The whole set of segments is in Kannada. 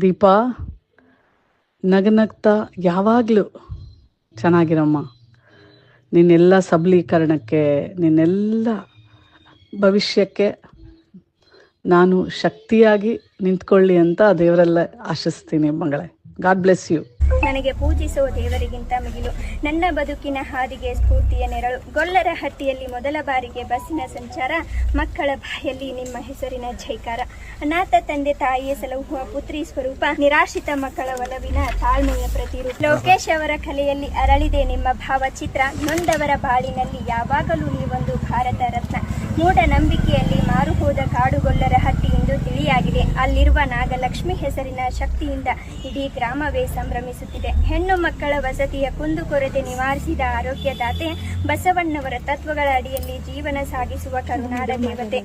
ದೀಪಾ, ನಗನಗ್ತಾ ಯಾವಾಗಲೂ ಚೆನ್ನಾಗಿರಮ್ಮ. ನಿನ್ನೆಲ್ಲ ಸಬಲೀಕರಣಕ್ಕೆ, ನಿನ್ನೆಲ್ಲ ಭವಿಷ್ಯಕ್ಕೆ ನಾನು ಶಕ್ತಿಯಾಗಿ ನಿಂತ್ಕೊಳ್ಳಿ ಅಂತ ದೇವರೆಲ್ಲ ಆಶಿಸ್ತೀನಿ ಮಗಳೇ. ಗಾಡ್ ಬ್ಲೆಸ್ ಯು ನನಗೆ ಪೂಜಿಸುವ ದೇವರಿಗಿಂತ ಮಿಗಿಲು. ನನ್ನ ಬದುಕಿನ ಹಾದಿಗೆ ಸ್ಫೂರ್ತಿಯ ನೆರಳು. ಗೊಲ್ಲರ ಹಟ್ಟಿಯಲ್ಲಿ ಮೊದಲ ಬಾರಿಗೆ ಬಸ್ಸಿನ ಸಂಚಾರ, ಮಕ್ಕಳ ಬಾಯಲ್ಲಿ ನಿಮ್ಮ ಹೆಸರಿನ ಜೈಕಾರ. ಅನಾಥ ತಂದೆ ತಾಯಿಯ ಸಲಹುವ ಪುತ್ರಿ ಸ್ವರೂಪ, ನಿರಾಶ್ರಿತ ಮಕ್ಕಳ ಒಲವಿನ ತಾಳ್ಮೆಯ ಪ್ರತಿರೂಪ. ಲೋಕೇಶ್ ಅವರ ಕಲೆಯಲ್ಲಿ ಅರಳಿದೆ ನಿಮ್ಮ ಭಾವಚಿತ್ರ. ನೊಂದವರ ಬಾಳಿನಲ್ಲಿ ಯಾವಾಗಲೂ ನೀವೊಂದು ಭಾರತ ರತ್ನ. ಮೂಢನಂಬಿಕೆಯಲ್ಲಿ ಅಲ್ಲಿರುವ ನಾಗಲಕ್ಷ್ಮಿ ಹೆಸರಿನ ಶಕ್ತಿಯಿಂದ ಇಡೀ ಗ್ರಾಮವೇ ಸಂಭ್ರಮಿಸುತ್ತಿದೆ. ಹೆಣ್ಣು ಮಕ್ಕಳ ವಸತಿಯ ಕುಂದುಕೊರತೆ ನಿವಾರಿಸಿದ ಆರೋಗ್ಯದಾತೆ ಬಸವಣ್ಣವರ ತತ್ವಗಳ ಅಡಿಯಲ್ಲಿ ಜೀವನ ಸಾಗಿಸುವ ಕರುಣಾದ ದೇವತೆ.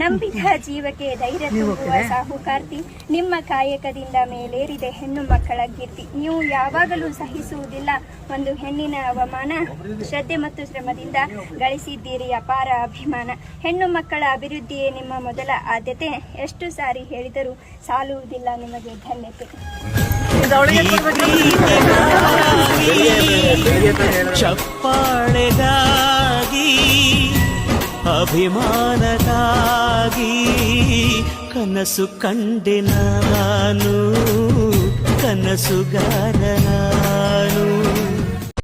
ನಂಬಿದ ಜೀವಕ್ಕೆ ಧೈರ್ಯ ತುಂಬುವ ಸಾಹುಕಾರ್ತಿ ನಿಮ್ಮ ಕಾಯಕದಿಂದ ಮೇಲೇರಿದೆ ಹೆಣ್ಣು ಮಕ್ಕಳ ಕೀರ್ತಿ. ನೀವು ಯಾವಾಗಲೂ ಸಹಿಸುವುದಿಲ್ಲ ಒಂದು ಹೆಣ್ಣಿನ ಅವಮಾನ. ಶ್ರದ್ಧೆ ಮತ್ತು ಶ್ರಮದಿಂದ ಗಳಿಸಿದ್ದೀರಿ ಅಪಾರ ಅಭಿಮಾನ. ಹೆಣ್ಣು ಮಕ್ಕಳ ಅಭಿವೃದ್ಧಿಯೇ ನಿಮ್ಮ ಮೊದಲ ಆದ್ಯತೆ. ಎಷ್ಟು ಸಾರಿ ಹೇಳಿದರೂ ಸಾಲುವುದಿಲ್ಲ ನಿಮಗೆ ಧನ್ಯತೆ. ಚಪ್ಪಾಳೆಗಾಗಿ ಅಭಿಮಾನಕ್ಕಾಗಿ ಕನಸು ಕಂಡೆ ನಾನು ಕನಸುಗಾರ ನಾನು